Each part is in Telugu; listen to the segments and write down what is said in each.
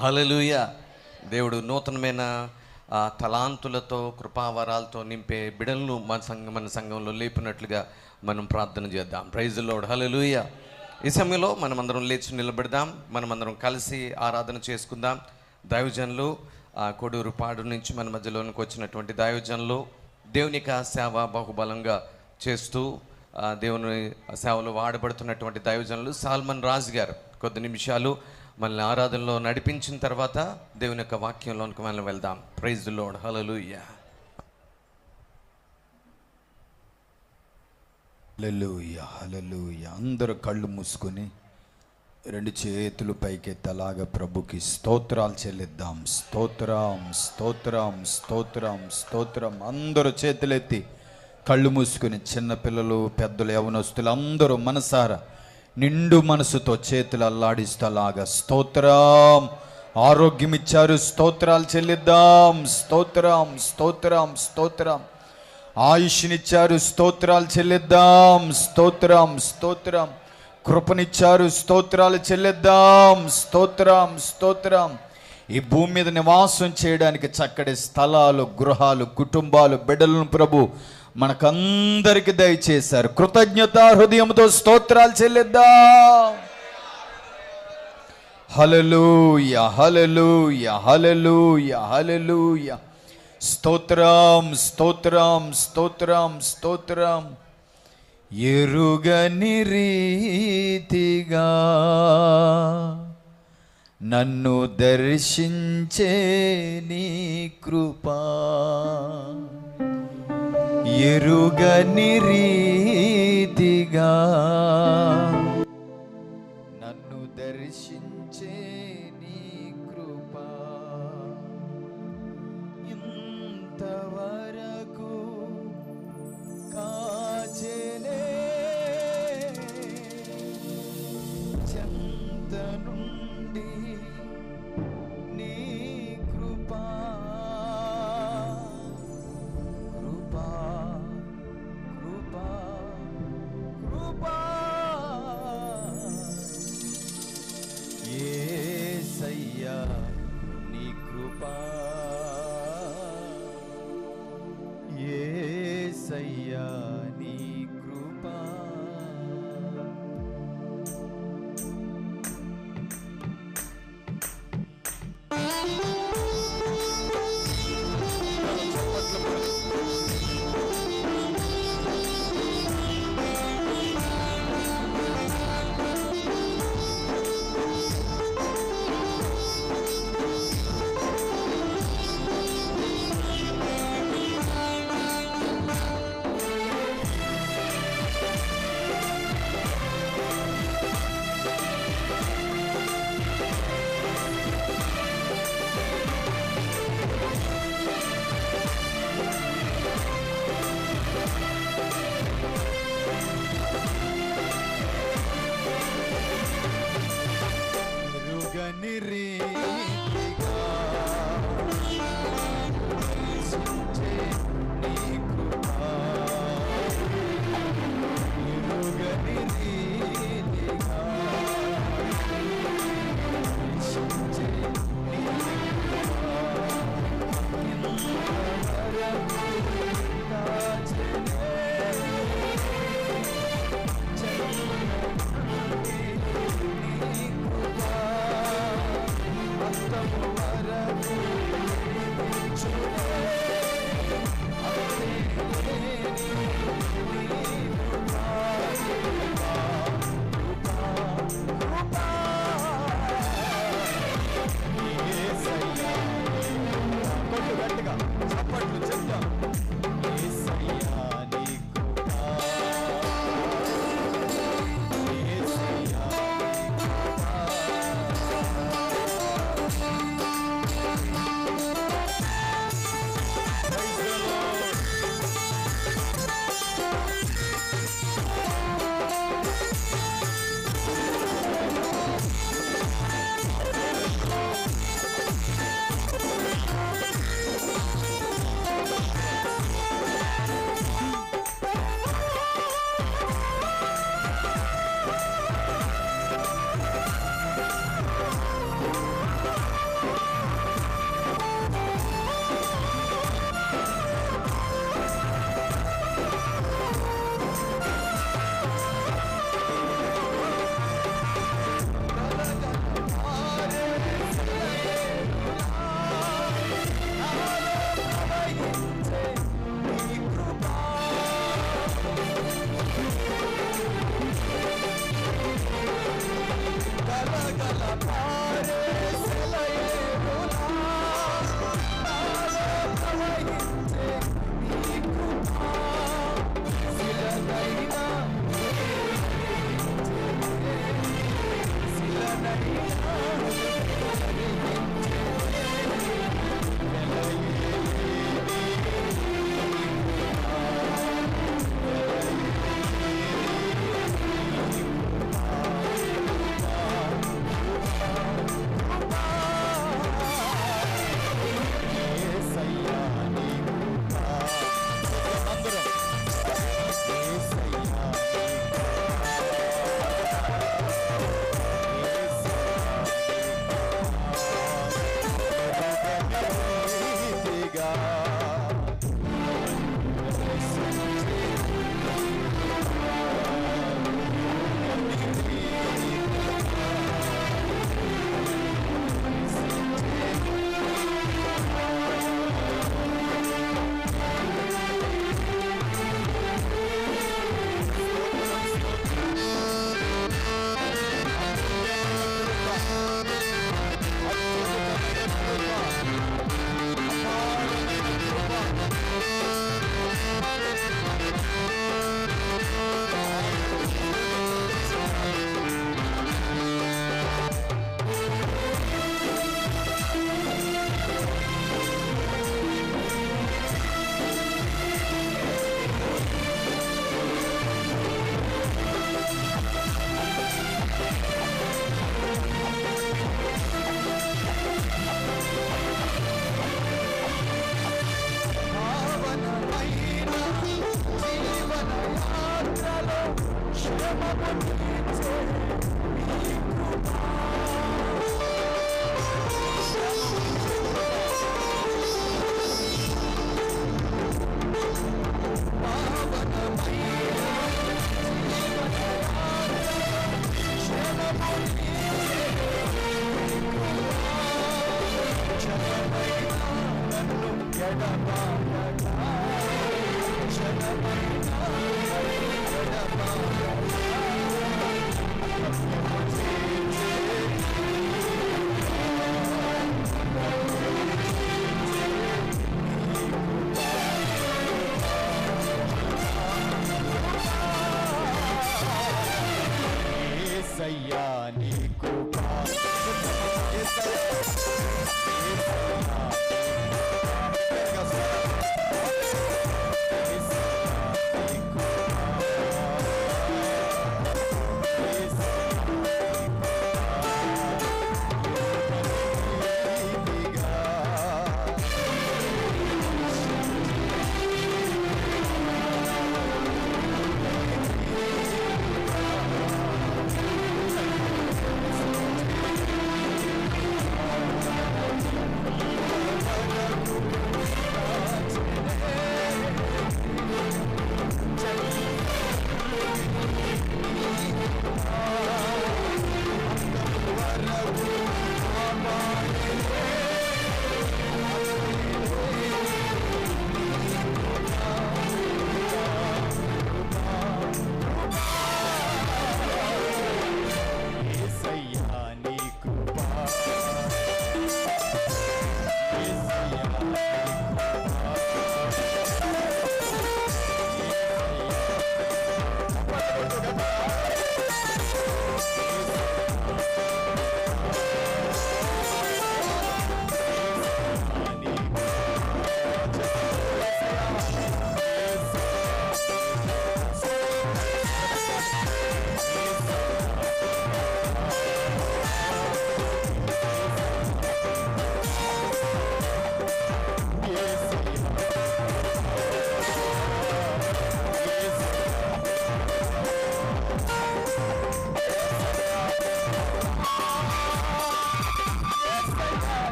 హలలుయ దేవుడు నూతనమైన తలాంతులతో కృపావరాలతో నింపే బిడలను మన సంఘం మన సంఘంలో లేపినట్లుగా మనం ప్రార్థన చేద్దాం. ప్రైజ్ లోడ్ హల్లెలూయ ఈ సమయంలో మనమందరం లేచి నిలబెడదాం. మనమందరం కలిసి ఆరాధన చేసుకుందాం. దైవజనులు కొడూరు పాడు నుంచి మన మధ్యలోనికి వచ్చినటువంటి దైవజనులు దేవునిక సేవ బహుబలంగా చేస్తూ దేవుని సేవలు వాడబడుతున్నటువంటి దైవజనులు సాల్మన్ రాజు గారు. కొద్ది నిమిషాలు మనల్ని ఆరాధనలో నడిపించిన తర్వాత దేవుని యొక్క వాక్యంలోనికి మనం వెళ్దాం. Praise Lord hallelujah hallelujah hallelujah అందరూ కళ్ళు మూసుకొని రెండు చేతులు పైకెత్తలాగా ప్రభుకి స్తోత్రాలు చెల్లిద్దాం. స్తోత్రం స్తోత్రం స్తోత్రం స్తోత్రం. అందరూ చేతులెత్తి కళ్ళు మూసుకొని చిన్నపిల్లలు పెద్దలు యవనస్తులు అందరూ మనసారా నిండు మనసుతో చేతులు అల్లాడిస్తలాగా స్తోత్రం. ఆరోగ్యం ఇచ్చారు స్తోత్రాలు చెల్లిద్దాం. స్తోత్రం స్తోత్రం స్తోత్రం. ఆయుష్నిచ్చారు స్తోత్రాలు చెల్లిద్దాం. స్తోత్రం స్తోత్రం. కృపనిచ్చారు స్తోత్రాలు చెల్లిద్దాం. స్తోత్రం స్తోత్రం. ఈ భూమి మీద నివాసం చేయడానికి చక్కటి స్థలాలు గృహాలు కుటుంబాలు బిడ్డలను ప్రభు మనకందరికి దయచేశారు. కృతజ్ఞత హృదయంతో స్తోత్రాలు చెల్లిద్దాం. హలలుయ హలలుయ హలలుయ హలలుయ స్తోత్రం స్తోత్రం స్తోత్రం స్తోత్రం. ఎరుగని రీతిగా నన్ను దర్శించే నీ కృపా. ఎరుగని రీతిగా నన్ను దర్శించే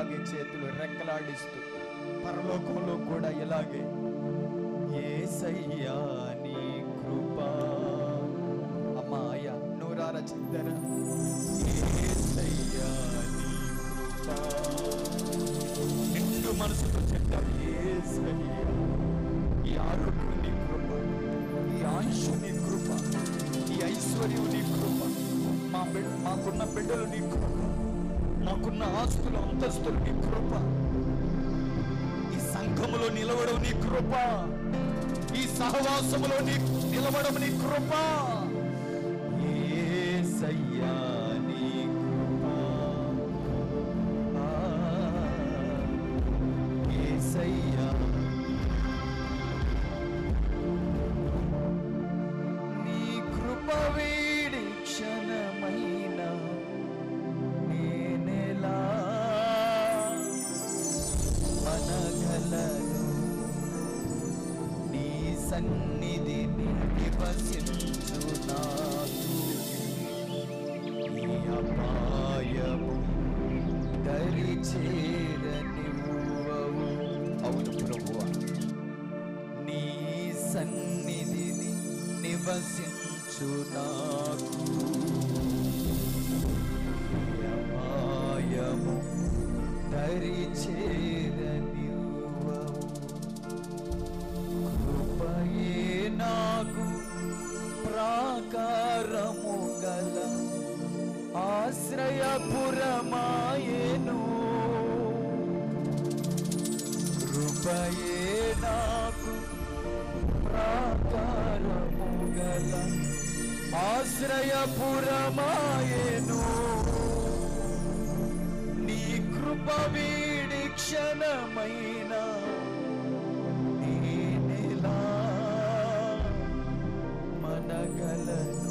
ఇలాగే చేతులు రెక్కలాడిస్తూ పరలోకంలో కూడా ఇలాగే. యేసయ్యా నీ కృప. అమ్మా అయ్యా నూరార చిద్దరా యేసయ్యా నీ కృప. నిండు మనసుతో చెప్తారు యేసయ్యా ఈ ఆరోగ్యం నీ కృప. ఈ ఆయుష్ నీ కృప. ఈ ఐశ్వర్యం నీ కృప. మా బిడ్డ మాకున్న బిడ్డలు నీ కృప. నాకున్న ఆస్తులు అంతస్తులు నీ కృప. ఈ సంఘములో నిలవడం నీ కృప. ఈ సహవాసములో నీ నిలవడం నీ కృప. సన్నిధిని నివసించు నాకు యమాయము దరి కృపయే నాకు ప్రాకారము గల ఆశ్రయపుర ఆశ్రయపురమాయను నీ కృప వీడి క్షణమైన నేనెలా మనగలను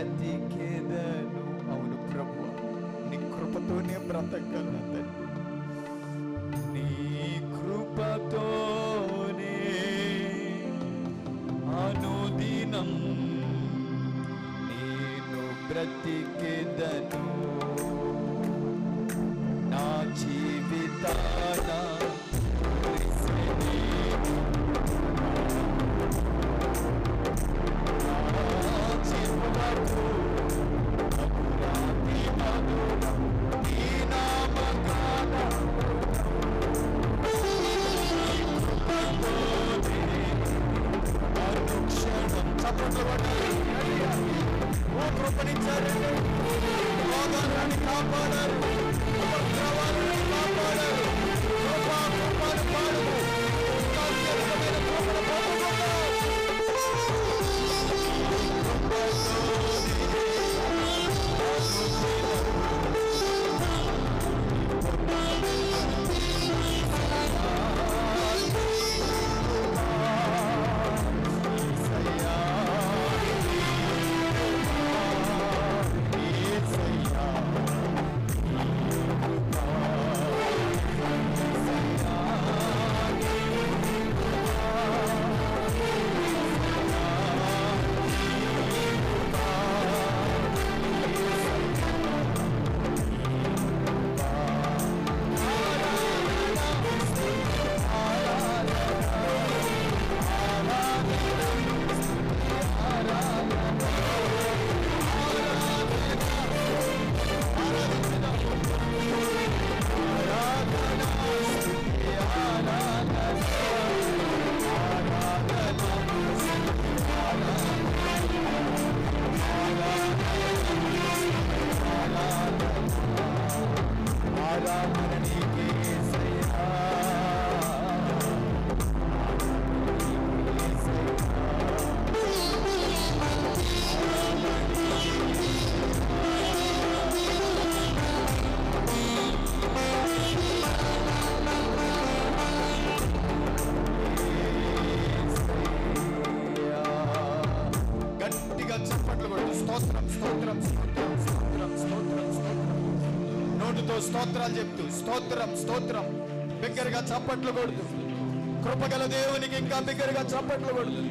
బ్రతికేదను అవును ప్రభు నీ కృపతోనే బ్రతకగలను తండ్రి. నీ కృపతోనే అనుదినం నేను బ్రతికేదను స్తోత్రాలు చెప్తూ స్తోత్రం స్తోత్రం. బిగ్గరగా చప్పట్లు కొడుతూ. కృపగల దేవునికి ఇంకా బిగ్గరగా చప్పట్లు కొడుతూ.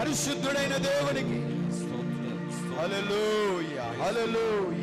పరిశుద్ధుడైన దేవునికి. హల్లెలూయా హల్లెలూయా.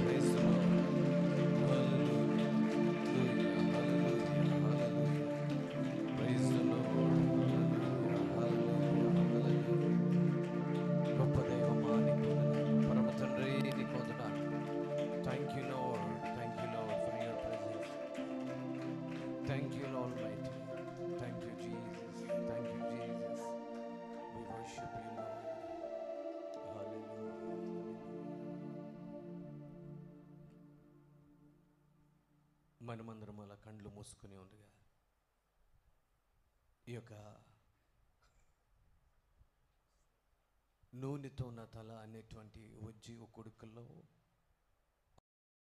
మనమందరం అలా కండ్లు మూసుకుని ఉండగా. ఈ యొక్క నూనెతో నా తల అనేటువంటి ఉజ్జీవ కొడుకుల్లో